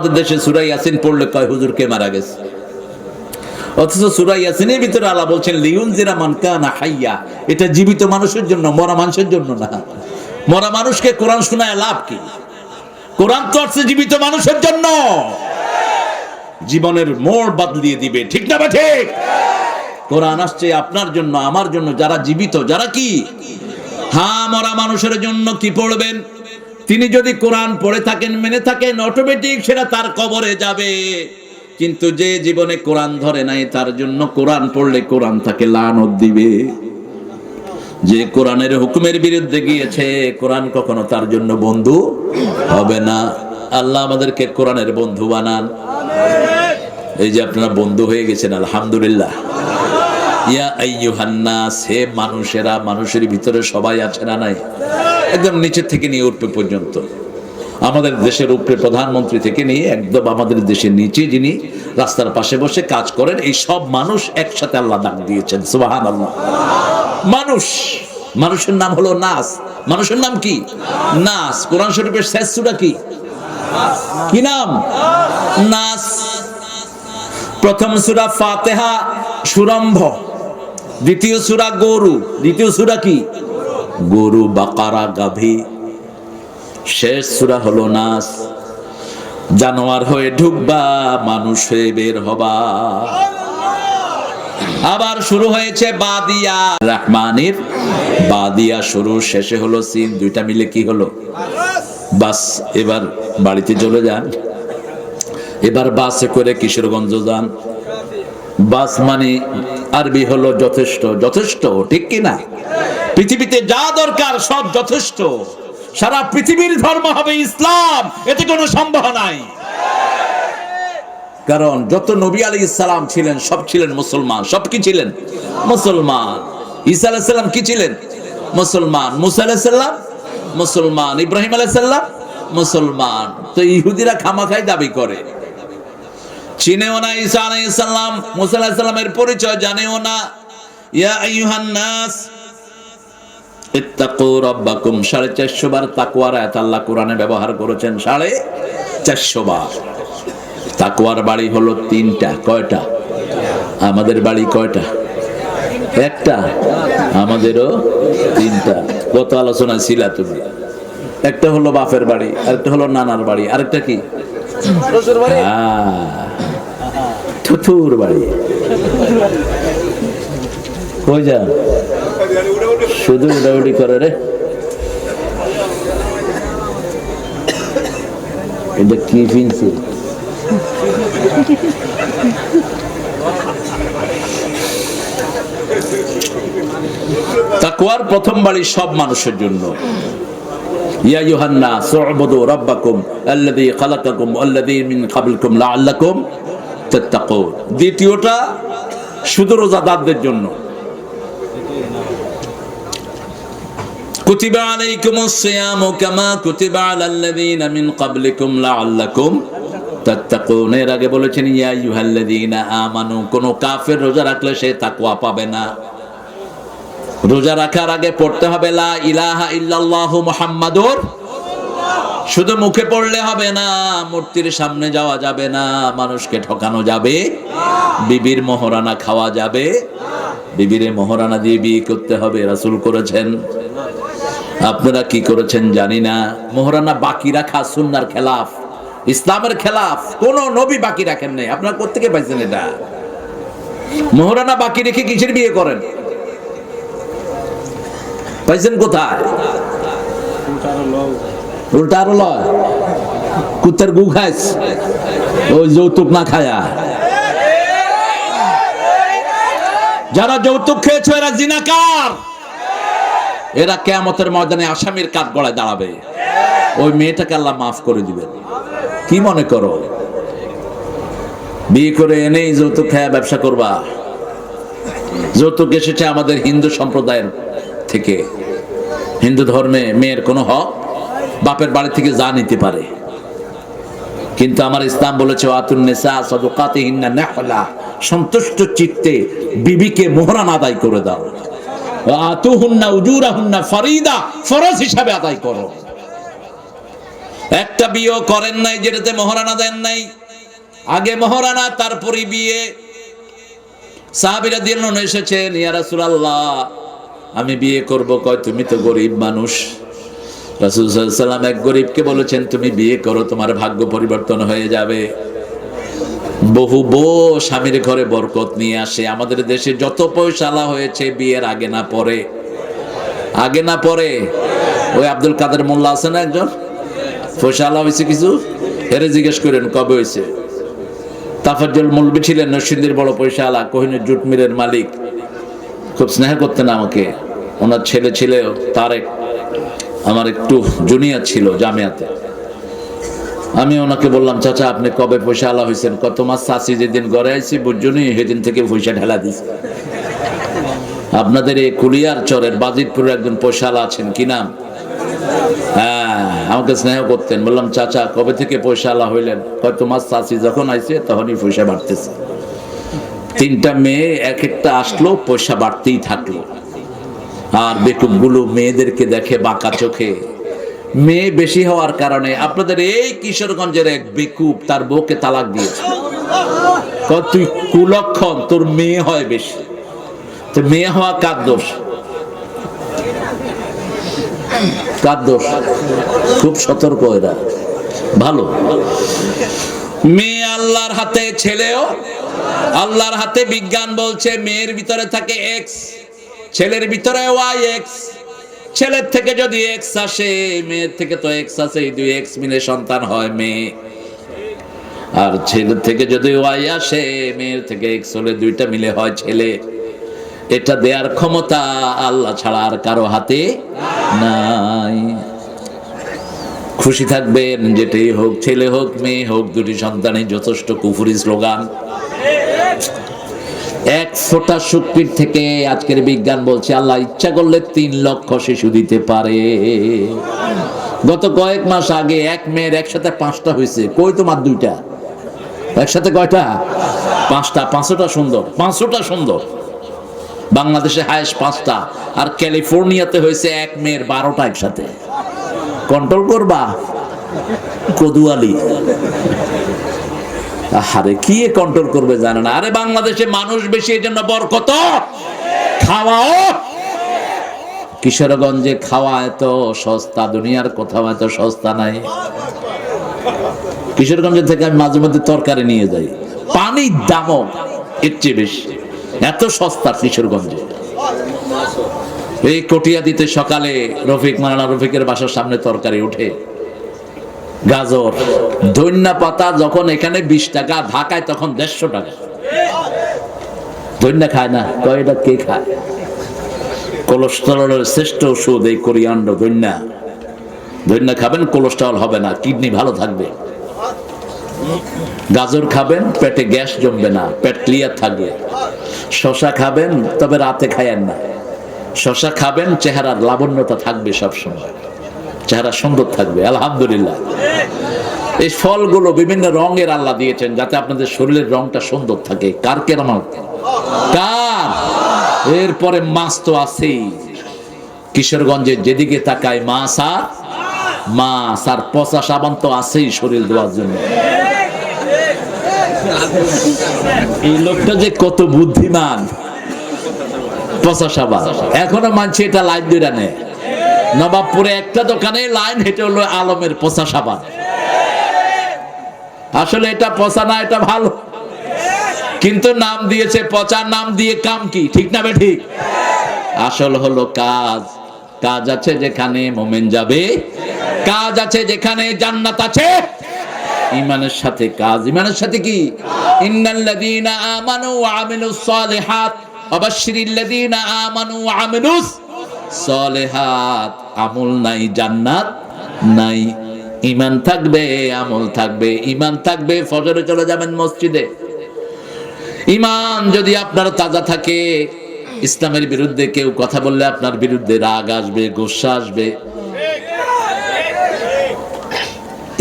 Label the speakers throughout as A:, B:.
A: আমাদের দেশে সুরাই ইয়াসিন পড়লে কয় হুজুর কে মারা গেছে? অথচ সুরাই ইয়াসিনের ভিতরে বলছেন লিউন হাইয়া। এটা জীবিত মানুষের জন্য, মরা মানুষের জন্য না। মরা মানুষকে কোরআন শোনায় লাভ কি? কোরআন তো আসছে জীবিত মানুষের জন্য। জীবনের মোড় বদলিয়ে দিবে, ঠিক না বা ঠিক? কোরআন আসছে আপনার জন্য, আমার জন্য, যারা জীবিত, যারা কি? হ্যাঁ মরা মানুষের জন্য কি পড়বেন? তিনি যদি কোরআন পড়ে থাকেন, মেনে থাকেন অটোমেটিক সেটা তার কবরে যাবে। কিন্তু যে জীবনে কোরআন ধরে নাই, তার জন্য কোরআন পড়লে কোরআন তাকে লানত দিবে। যে কোরআনের হুকুমের বিরুদ্ধে গিয়েছে, কোরআন কখনো তার জন্য বন্ধু হবে না। আল্লাহ আমাদেরকে কোরআনের বন্ধু বানান। এই যে আপনারা বন্ধু হয়ে গেছেন, আলহামদুলিল্লাহ। ইয়া আইয়ুহান্নাস হে মানুষেরা, মানুষের ভিতরে সবাই আছে না নাই? একদম নিচের থেকে নিয়ে উঠবে পর্যন্ত। আমাদের দেশের উপরে প্রধানমন্ত্রী থেকে নিয়ে একদম আমাদের দেশের নিচে যিনি রাস্তার পাশে বসে কাজ করেন, এই সব মানুষ একসাথে আল্লাহ ডাক দিয়েছেন সুবাহান আল্লাহ মানুষ, মানুষের নাম হলো নাস। মানুষের নাম কি? নাস। কোরআন শরীফের শেষ সূরা কি? কি নাম? নাস। প্রথম সুরা ফাতিহা, সুরম্ভ। দ্বিতীয় সুরা গরু। দ্বিতীয় সুরা কি? গরু বাকারা গাভী। শেষ সূরা হলো নাস। জানোয়ার হয়ে ঢুকবা, মানুষ হয়ে বের হবা। আবার শুরু হয়েছে বাদিয়া। রহমানের বাদিয়া শুরু, শেষে হলো সিন, দুইটা মিলে কি হলো? বাস, এবার বাড়িতে চলে যান। এবার বাসে করে কিশোরগঞ্জ যান। বাস মানে আরবি হলো যথেষ্ট যথেষ্ট, ঠিক কি না পৃথিবীতে যা দরকার সব যথেষ্ট। সারা পৃথিবীর ধর্ম হবে ইসলাম। এতে কোনো সম্ভব নাই। কারণ যত নবী আলী ইসলাম ছিলেন, সব ছিলেন মুসলমান। সব কি ছিলেন? মুসলমান। ঈসা আলাইসাল্লাম কি ছিলেন? মুসলমান। মুসা আলাইসাল্লাম মুসলমান। ইব্রাহিম আলাইসাল্লাম মুসলমান। তো ইহুদিরা খামাখাই দাবি করে। চিনেও না ঈসা আলাইসাল্লাম মুসা আলাইসাল্লামের পরিচয় জানেও না? ইয়া আইয়ুহান নাস ইত্তাকু রাব্বাকুম সাড়ে চারশো বার তাকওয়ার আয়াত আল্লাহ কোরআনে ব্যবহার করেছেন সাড়ে চারশো বার। তাকওয়ার বাড়ি হলো তিনটা কয়টা? আমাদের বাড়ি কয়টা? একটা। আমাদেরও তিনটা। কত আলোচনা ছিল তুমি? একটা হলো বাপের বাড়ি আরেকটা হলো নানার বাড়ি আরেকটা কি? হ্যাঁ, থুথুর বাড়ি। কই যা শুধু উড়াউড়ি করে রে। এটা কি ফিনছি তাকওয়ার প্রথম বাড়ি সব মানুষের জন্য। ইয়া ইউহান্না, সু'বুদু রাব্বাকুম আল্লাযী খালাকাকুম ওয়াল্লাযী মিন ক্বাবলিকুম লাআল্লাকুম তাত্তাকুন। দ্বিতীয়টা শুধু রোজাদারদের জন্য। কুতিবা আলাইকুমুস সিয়ামু কামা কুতিবা আলাল্লাযীনা মিন ক্বাবলিকুম লাআল্লাকুম তাত্তাকুন এর আগে বলেছেন, ইয়া আইয়ুহাল্লাযীনা আমানু, কোন কাফের রোজা রাখলে সে তাকওয়া পাবে না। রোজা রাখার আগে পড়তে হবে, লা ইলাহা ইল্লাল্লাহু মুহাম্মাদুর শুধু মুখে পড়লে হবে না, মূর্তির সামনে যাওয়া যাবে না, মানুষকে ঠকানো যাবে বিবির মোহরানা খাওয়া যাবে বিবিরে মোহরানা দিয়ে বিয়ে করতে হবে, রাসূল করেছেন। আপনারা কি করেছেন জানি না। মোহরানা বাকি রাখা সুন্নার খেলাফ। ইসলামের খেলাফ। কোন নবী বাকি রাখেন নাই। আপনারা কোথেকে পাইছেন এটা? মোহরানা বাকি রেখে কিসের বিয়ে করেন? পাইছেন কোথায়? উল্টা আরও লয়। কুত্তার গু খাইস। ওই যৌতুক না খায়া। যারা যৌতুক খেয়েছে, এরা জিনাকার। এরা কেয়ামতের ময়দানে আসামির কাঠ গড়ায় দাঁড়াবে। ওই মেয়েটাকে আল্লাহ মাফ করে দিবেন। কি মনে করো? বিয়ে করে এনেই যৌতুক খায়া ব্যবসা করবা। যৌতুক এসেছে আমাদের হিন্দু সম্প্রদায়ের থেকে। হিন্দু ধর্মে মেয়ের কোনো হক বাপের বাড়ি থেকে যা নিতে পারে। কিন্তু আমার ইসলাম বলেছে আতুন্নেসা সদকাতে হিন্না নেহলা। সন্তুষ্ট চিত্তে বিবিকে মোহরান আদায় করে দাও। হিসাবে আদায় করো। একটা বিয়েও করেন নাই, যেটাতে মহারানা দেন নাই। আগে মহারানা তারপরে বিয়ে। সাহাবিরা দিন এসেছেন আমি বিয়ে করব কয়, তুমি তো গরিব মানুষ। রাসূল সাল্লাম এক গরিবকে বলেছেন, তুমি বিয়ে করো, তোমার ভাগ্য পরিবর্তন হয়ে যাবে। বহু বউ স্বামীর ঘরে বরকত নিয়ে আসে। আমাদের দেশে যত পয়সালা হয়েছে, বিয়ের আগে না পরে। আগে না পরে? ওই আব্দুল কাদের মোল্লা আছে না একজন? পয়সালা হয়েছে কিছু? হেরে জিজ্ঞেস করেন, কবে হয়েছে? তাফাজ্জল মৌলবি ছিলেন নরসিংদীর বড় পয়সা আলা কোহিনুর জুট মিলের মালিক। খুব স্নেহ করতেন আমাকে। ওনার ছেলে ছিলেও তারেক। আমার একটু জুনিয়র ছিল জামিয়াতে। আমি ওনাকে বললাম, চাচা, আপনি কবে পয়সা আলা হয়েছেন কত মাস চাষি যেদিন ঘরে আইছি বুঝুনি সেদিন থেকে পয়সা ঢেলা দিছে। আপনাদের এই কুলিয়ার চরের বাজিতপুরের একজন পয়সালা আছেন, কি নাম? হ্যাঁ আমাকে স্নেহ করতেন। বললাম, চাচা, কবে থেকে পয়সা আলা হইলেন? কত মাস চাষি যখন আইছে, তখনই পয়সা বাড়তেছে। তিনটা মেয়ে, এক একটা আসলো, পয়সা বাড়তেই থাকল। আর বেকুবগুলো মেয়েদেরকে দেখে বাঁকা চোখে। মেয়ে বেশি হওয়ার কারণে আপনাদের এই কিশোরগঞ্জের এক বেকুব তার বউকে তালাক দিয়েছে। তুই কুলক্ষণ, তোর মেয়ে হয় বেশি। মেয়ে হওয়া কার দোষ? কার দোষ? খুব সতর্ক এরা। ভালো। মেয়ে আল্লাহর হাতে ছেলেও, আল্লাহর হাতে বিজ্ঞান বলছে, মেয়ের ভিতরে থাকে এক্স ছেলের ভিতরে ওয়াই এক্স ছেলের থেকে যদি এক্স আসে, মেয়ের থেকে তো এক্স আসে দুই এক্স মিলে সন্তান হয় মেয়ে। আর ছেলের থেকে যদি ওয়াই আসে, মেয়ের থেকে এক্স হলে দুইটা মিলে হয় ছেলে। এটা দেয়ার ক্ষমতা আল্লাহ ছাড়া আর কারও হাতে নাই। খুশি থাকবেন, যেটাই হোক, ছেলে হোক, মেয়ে হোক, দুটি সন্তানই যথেষ্ট কুফুরি স্লোগান। এক ফোঁটা শুক্রির থেকে আজকের বিজ্ঞান বলছে, আল্লাহ ইচ্ছা করলে তিন লক্ষ শিশু দিতে পারে। গত কয়েক মাস আগে এক মেয়ের একসাথে পাঁচটা হয়েছে। কই তোমার দুইটা? একসাথে কয়টা? পাঁচটা, পাঁচশোটা সুন্দর পাঁচশোটা সুন্দর। বাংলাদেশে হায়েস্ট পাঁচটা, আর ক্যালিফোর্নিয়াতে হয়েছে এক মেয়ের বারোটা একসাথে। কন্ট্রোল করবা? কদুয়ালি। আরে কি কন্ট্রোল করবে জানে না। আরে বাংলাদেশে মানুষ বেশি, এই জন্য বরকত। খাওয়াও। কিশোরগঞ্জে খাওয়া এত সস্তা, দুনিয়ার কোথাও এত সস্তা নাই। কিশোরগঞ্জ থেকে আমি মাঝে মধ্যে তরকারি নিয়ে যাই। পানির দামও এর চেয়ে বেশি। এত সস্তা কিশোরগঞ্জে। এই কটিয়া দিতে সকালে রফিক মারানা রফিকের বাসার সামনে তরকারি উঠে। গাজর, ধন্যা পাতা যখন এখানে বিশ টাকা, ঢাকায় তখন দেড়শো টাকা। ধন্যা খায় না? কয় এটা কে খায়? কোলেস্টেরলের শ্রেষ্ঠ ওষুধ এই কোরিয়ান্ড ধন্যা। ধন্যা খাবেন, কোলেস্টেরল হবে না, কিডনি ভালো থাকবে। গাজর খাবেন, পেটে গ্যাস জমবে না, পেট ক্লিয়ার থাকবে। শশা খাবেন, তবে রাতে খায়েন না। শশা খাবেন, চেহারার লাবণ্যতা থাকবে সব সময় চেহারা সুন্দর থাকবে, আলহামদুলিল্লাহ। এই ফলগুলো বিভিন্ন রঙের আল্লাহ দিয়েছেন যাতে আপনাদের শরীরের রংটা সুন্দর থাকে। কার কেরামত কার? এরপরে মাছ তো আছেই। কিশোরগঞ্জের যেদিকে তাকায় মাছ আর মাছ, আর পচা সাবান তো আছেই শরীর দেওয়ার জন্য। এই লোকটা যে কত বুদ্ধিমান। পচা সাবান। এখনও মানছে এটা লাইন দুইটা নেয়। নবাবপুরে একটা দোকানে লাইন হেঁটে হলো আলমের পচা সাবান। আসলে এটা পচা না, এটা ভালো। কিন্তু নাম দিয়েছে পচা, নাম দিয়ে কাম কি? ঠিক না ঠিক আসল হলো কাজ। কাজ আছে যেখানে মোমেন যাবে, কাজ আছে যেখানে জান্নাত আছে। ইমানের সাথে কাজ। ইমানের সাথে কি? ইন্নাল্লাযীনা আমানু ওয়া আমিলুস সালিহাত। ওয়াবাশশিরিল্লাযীনা আমানু ওয়া আমিলুস সলেহাত, আমল নাই জান্নাত, নাই ইমান থাকবে, আমল থাকবে ইমান থাকবে, ফজরে চলে যাবেন মসজিদে। ইমান যদি আপনার তাজা থাকে, ইসলামের বিরুদ্ধে কেউ কথা বললে আপনার বিরুদ্ধে রাগ আসবে, গোসা আসবে।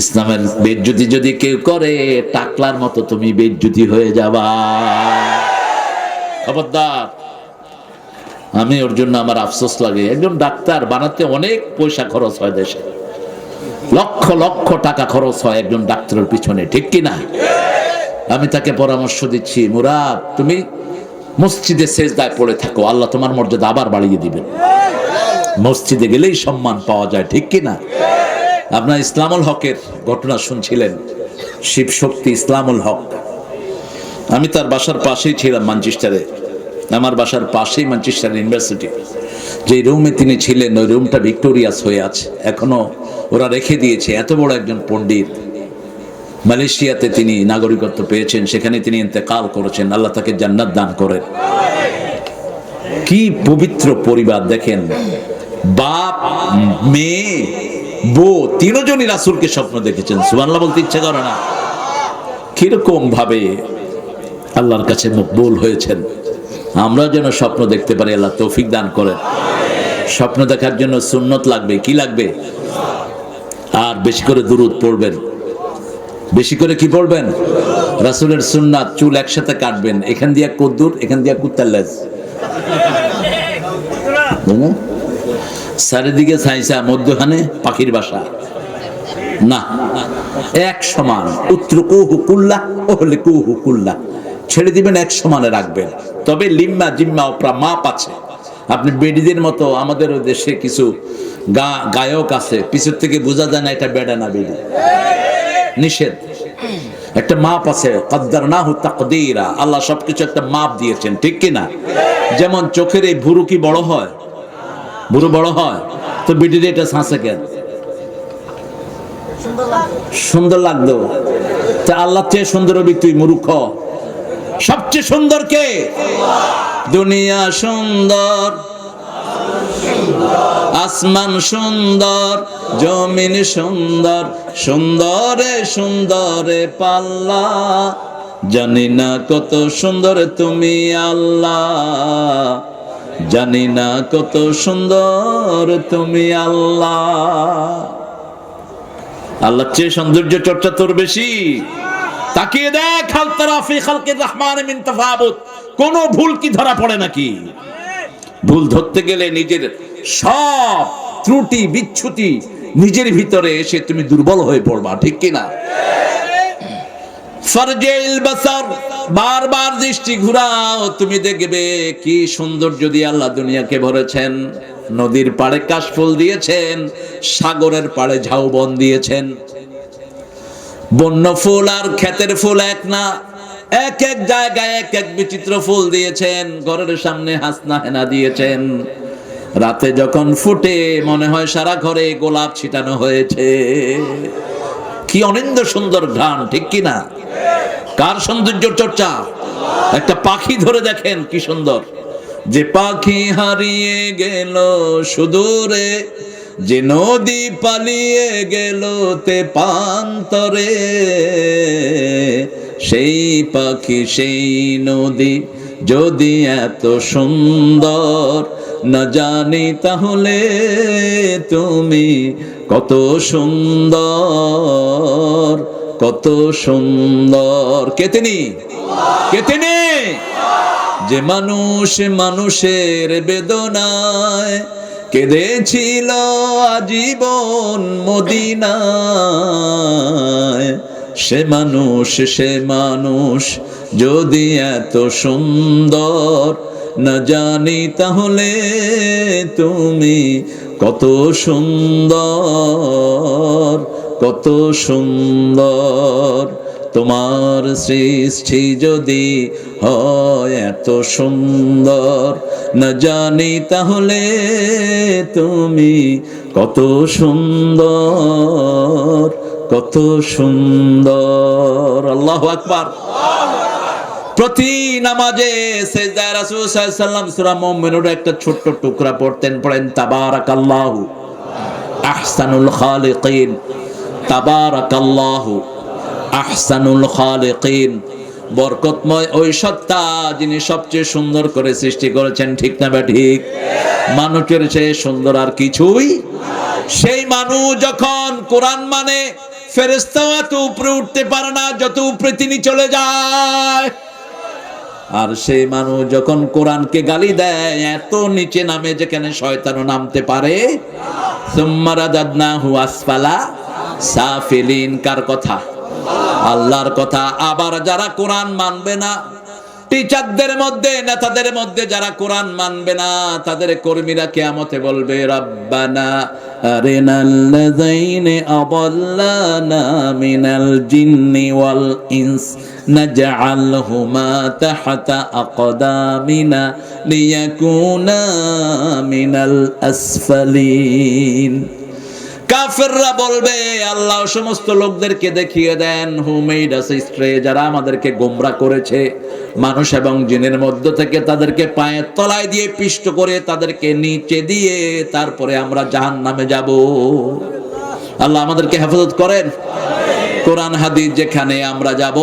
A: ইসলামের বেজ্জুতি যদি কেউ করে, টাকলার মতো তুমি বেজ্জুতি হয়ে যাবা। খবরদার। আমি ওর জন্য আমার আফসোস লাগে। একজন ডাক্তার বানাতে অনেক পয়সা খরচ হয় দেশে। লক্ষ লক্ষ টাকা খরচ হয় একজন ডাক্তারের পিছনে, ঠিক কি না? আমি তাকে পরামর্শ দিচ্ছি, মুরাদ, তুমি মসজিদে সেজদায় পড়ে থাকো, আল্লাহ তোমার মর্যাদা আবার বাড়িয়ে দিবেন। মসজিদে গেলেই সম্মান পাওয়া যায়, ঠিক কি না? আপনার ইসলামুল হকের ঘটনা শুনছিলেন? শিব শক্তি ইসলামুল হক। আমি তার বাসার পাশেই ছিলাম ম্যানচেস্টারে আমার বাসার পাশেই ম্যানচেস্টার ইউনিভার্সিটি যে রুমে তিনি ছিলেন, ওই রুমটা ভিক্টোরিয়াস হয়ে আছে। এখনও ওরা রেখে দিয়েছে, এত বড় একজন পণ্ডিত। মালয়েশিয়াতে তিনি নাগরিকত্ব পেয়েছেন, সেখানে তিনি ইন্তেকাল করেছেন, আল্লাহ তাকে জান্নাত দান করেন। কি পবিত্র পরিবার, দেখেন। বাপ, মেয়ে, বউ, তিনজনই রাসুলকে স্বপ্ন দেখেছেন। সুবাল্লাহ বলতে ইচ্ছে করে না। কীরকম ভাবে আল্লাহর কাছে মকবুল হয়েছেন। আমরা যেন স্বপ্ন দেখতে পারি, আল্লাহ তৌফিক দান করেন। স্বপ্ন দেখার জন্য সুন্নত লাগবে, কি লাগবে? আর বেশি করে দুরুদ পড়বেন। বেশি করে কি পড়বেন? রাসুলের সুন্নাত, চুল একসাথে কাটবেন। এখান দিয়া কদ্দুর, এখান দিয়া কুত্তার লেজ। চারিদিকে ছাইসা, মধ্যখানে পাখির বাসা। না, এক সমান। উত্তর কুহু কুল্লা ওহলে কুহু কুল্লা ছেড়ে দিবেন, এক সমানে রাখবেন। তবে লিম্মা, জিম্মা ওপরা মাপ আছে। আপনি বেডিদের মতো আমাদের দেশে কিছু গায়ক আছে পিছর থেকে বোঝা যায় না এটা বেডা না বেডি। নিষেধ। একটা মাপ আছে কদ্দার না হু তাকদীরা আল্লাহ সবকিছু একটা মাপ দিয়েছেন, ঠিক কি না? যেমন চোখের এই ভুরু কি বড় হয়? ভুরু বড় হয়? তো বিডির এটা ছাঁচে কেন? সুন্দর লাগতো। তা আল্লাহ চেয়ে সুন্দর হবি তুই মূর্খ। সবচেয়ে সুন্দর কে? দুনিয়া সুন্দর, আসমান সুন্দর, জমিন সুন্দর, সুন্দরে সুন্দরে পাল্লা। জানি না কত সুন্দর তুমি আল্লাহ। জানি না কত সুন্দর তুমি আল্লাহ। আল্লাহ চেয়ে সৌন্দর্য চর্চা তোর বেশি। তাকিয়ে দেখ হাল তারা ফি রহমান মিন তাফাবুত কোন ভুল কি ধরা পড়ে নাকি? ভুল ধরতে গেলে নিজের সব ত্রুটি, বিচ্ছুতি নিজের ভিতরে এসে তুমি দুর্বল হয়ে পড়বা, ঠিক কি না ফারজেল বাসার, বারবার দৃষ্টি ঘুরাও, তুমি দেখবে কি সুন্দর যদি আল্লাহ দুনিয়াকে ভরেছেন, নদীর পাড়ে কাশফুল দিয়েছেন, সাগরের পাড়ে ঝাউবন দিয়েছেন বন্য ফুল আর ক্ষেতের ফুল এক না। এক এক জায়গায় এক এক বিচিত্র ফুল দিয়েছেন, ঘরের সামনে হাসনা হেনা দিয়েছেন। রাতে যখন ফুটে, মনে হয় সারা ঘরে গোলাপ ছিটানো হয়েছে। কি অনিন্দ সুন্দর ঘ্রাণ, ঠিক কি না? কার সৌন্দর্য চর্চা? একটা পাখি ধরে দেখেন, কি সুন্দর। যে পাখি হারিয়ে গেল সুদূরে যে নদী পালিয়ে গেল তে পান্তরে সেই পাখি, সেই নদী যদি এত সুন্দর না জানি তাহলে তুমি কত সুন্দর কত সুন্দর। কে তিনি? কে তিনি? যে মানুষ মানুষের বেদনায় কেঁদেছিল আজীবন মদিনায়। সে মানুষ সে মানুষ যদি এত সুন্দর না জানি তাহলে তুমি কত সুন্দর কত সুন্দর। তোমার সৃষ্টি যদি হয় এত সুন্দর, না জানি তাহলে তুমি কত সুন্দর কত সুন্দর। আল্লাহ আকবার। প্রতি নামাজে সেজদায় রাসূল সাল্লাল্লাহু সূরা মুমিনুর একটা ছোট্ট টুকরা পড়তেন, পড়েন, তাবারাকাল্লাহু আহসানুল খালিকিন, তাবারাকাল্লাহু। আহসানুল খালিকিন। বরকতময় ওই সত্তা যিনি সবচেয়ে সুন্দর করে সৃষ্টি করেছেন, ঠিক না বা ঠিক? মানুষের চেয়ে সুন্দর আর কিছুই সেই মানুষ যখন কোরআন মানে ফেরেস্তাও তো উপরে উঠতে পারে না, যত উপরে তিনি চলে যায়। আর সেই মানুষ যখন কোরআনকে গালি দেয়, এত নিচে নামে যেখানে শয়তানও নামতে পারে সুম্মারা দাদনা হু আসফালা সাফিলিন, কার কথা? আল্লাহর কথা। আবার যারা কোরআন মানবে না, টিচারদের মধ্যে, নেতাদের মধ্যে যারা কোরআন মানবে না, তাদের কর্মীরা কেয়ামতে বলবে, রব্বানা আরিনাল্লাযাইনি আদাল্লানা মিনাল জিন্নি ওয়াল ইনস, নাজআলহুমা তাহতা আকদামিনা লিয়াকুনা মিনাল আসফালিন। কাফেররা বলবে, আল্লাহ সমস্ত লোকদেরকে দেখিয়ে দেন হু মেড স্ট্রে যারা আমাদেরকে গোমরা করেছে। মানুষ এবং জিনের মধ্য থেকে তাদেরকে পায়ের তলায় দিয়ে পিষ্ট করে তাদেরকে নিচে দিয়ে তারপরে আমরা জাহান নামে যাব। আল্লাহ আমাদেরকে হেফাজত করেন। কোরআন হাদিস যেখানে আমরা যাব